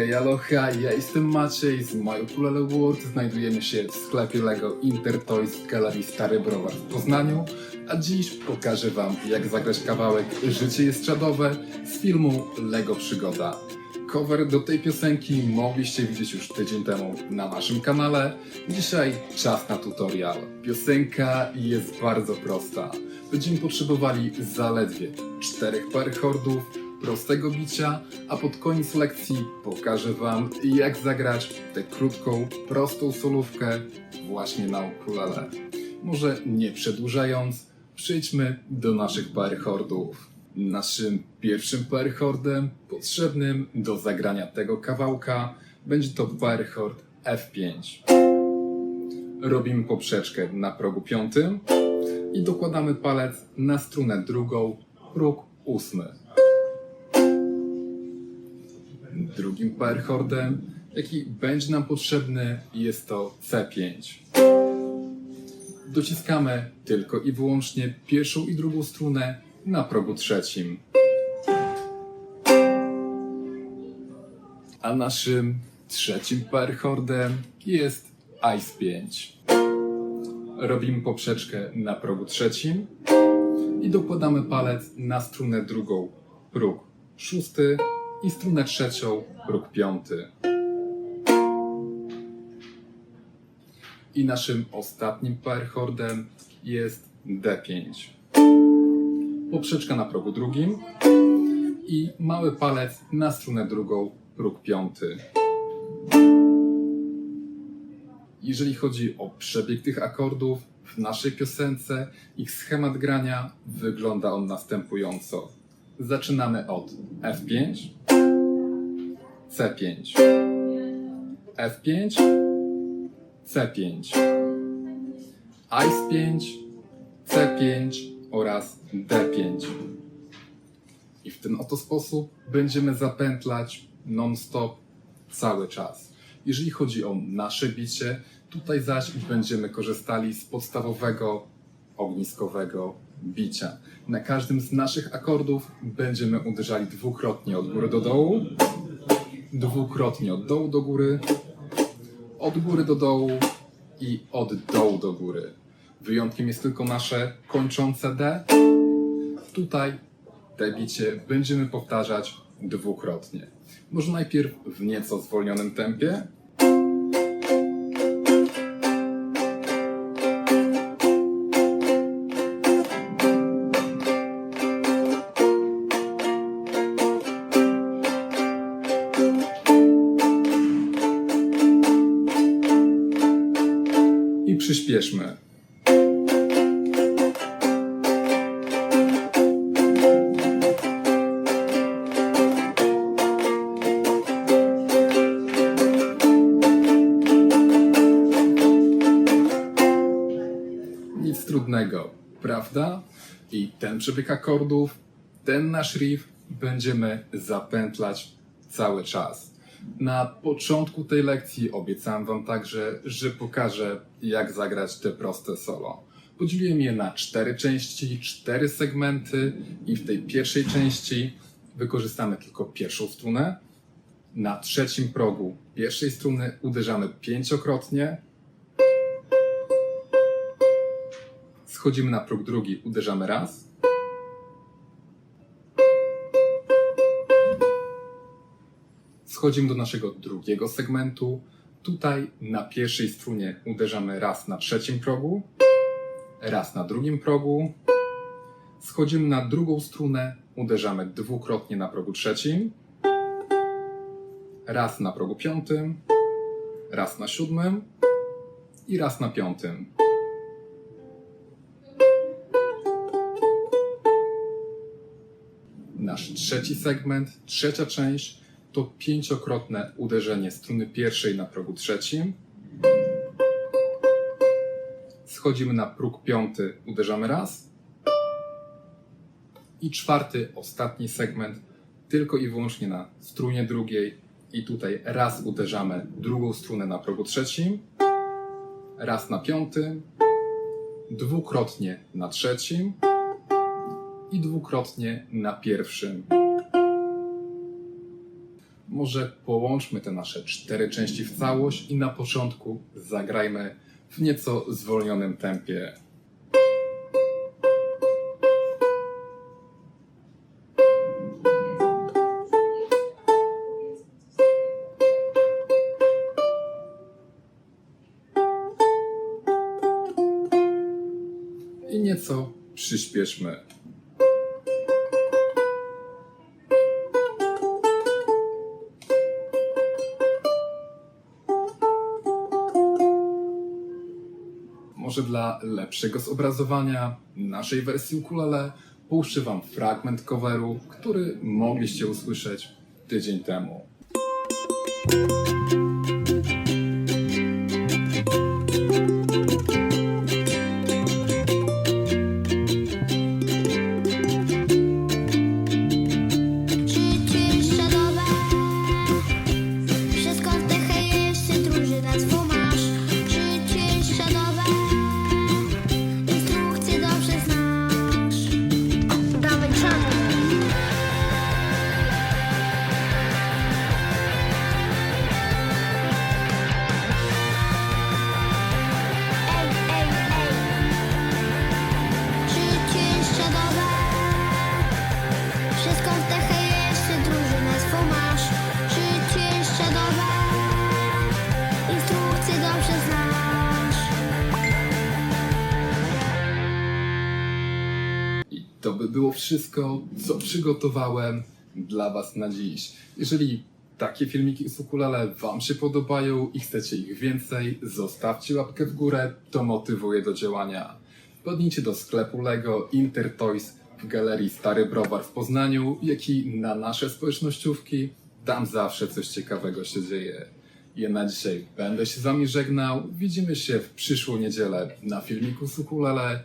Hej aloha, ja jestem Maciej z My Ukulele World. Znajdujemy się w sklepie LEGO Intertoys w Galerii Stary Browar w Poznaniu. A dziś pokażę Wam, jak zagrać kawałek Życie jest czadowe z filmu LEGO Przygoda. Cover do tej piosenki mogliście widzieć już tydzień temu na naszym kanale. Dzisiaj czas na tutorial. Piosenka jest bardzo prosta. Będziemy potrzebowali zaledwie czterech par chordów, prostego bicia, a pod koniec lekcji pokażę Wam, jak zagrać tę krótką, prostą solówkę właśnie na ukulele. Może nie przedłużając, przejdźmy do naszych par chordów. Naszym pierwszym par chordem potrzebnym do zagrania tego kawałka będzie to par chord F5. Robimy poprzeczkę na progu piątym i dokładamy palec na strunę drugą, próg ósmy. Drugim par chordem, jaki będzie nam potrzebny, jest to C5. Dociskamy tylko i wyłącznie pierwszą i drugą strunę na progu trzecim. A naszym trzecim par chordem jest Ice 5. Robimy poprzeczkę na progu trzecim i dokładamy palec na strunę drugą, próg szósty i strunę trzecią, próg piąty. I naszym ostatnim par chordem jest D5. Poprzeczka na progu drugim i mały palec na strunę drugą, próg piąty. Jeżeli chodzi o przebieg tych akordów w naszej piosence, ich schemat grania wygląda on następująco. Zaczynamy od F5, C5, F5, C5, Ice 5, C5 oraz D5. I w ten oto sposób będziemy zapętlać non-stop cały czas. Jeżeli chodzi o nasze bicie, tutaj zaś będziemy korzystali z podstawowego ogniskowego bicia. Na każdym z naszych akordów będziemy uderzali dwukrotnie od góry do dołu, dwukrotnie od dołu do góry, od góry do dołu i od dołu do góry. Wyjątkiem jest tylko nasze kończące D. Tutaj te bicie będziemy powtarzać dwukrotnie. Może najpierw w nieco zwolnionym tempie. Przyspieszmy. Nic trudnego, prawda? I ten przebieg akordów, ten nasz riff będziemy zapętlać cały czas. Na początku tej lekcji obiecałem Wam także, że pokażę, jak zagrać te proste solo. Podzieliłem je na cztery części, cztery segmenty i w tej pierwszej części wykorzystamy tylko pierwszą strunę. Na trzecim progu pierwszej struny uderzamy pięciokrotnie, Schodzimy na próg drugi, uderzamy raz. Schodzimy do naszego drugiego segmentu. Tutaj na pierwszej strunie uderzamy raz na trzecim progu, raz na drugim progu. Schodzimy na drugą strunę, uderzamy dwukrotnie na progu trzecim, raz na progu piątym, raz na siódmym i raz na piątym. Nasz trzeci segment, trzecia część to pięciokrotne uderzenie struny pierwszej na progu trzecim. Schodzimy na próg piąty, uderzamy raz. I czwarty, ostatni segment, tylko i wyłącznie na strunie drugiej. I tutaj raz uderzamy drugą strunę na progu trzecim, raz na piątym, dwukrotnie na trzecim i dwukrotnie na pierwszym. Może połączmy te nasze cztery części w całość i na początku zagrajmy w nieco zwolnionym tempie. I nieco przyspieszmy. Może dla lepszego zobrazowania naszej wersji ukulele puszczę Wam fragment coveru, który mogliście usłyszeć tydzień temu. To by było wszystko, co przygotowałem dla Was na dziś. Jeżeli takie filmiki z ukulele Wam się podobają i chcecie ich więcej, zostawcie łapkę w górę, to motywuje do działania. Wpadnijcie do sklepu LEGO Intertoys w galerii Stary Browar w Poznaniu, jak i na nasze społecznościówki. Tam zawsze coś ciekawego się dzieje. Ja na dzisiaj będę się z Wami żegnał. Widzimy się w przyszłą niedzielę na filmiku z ukulele.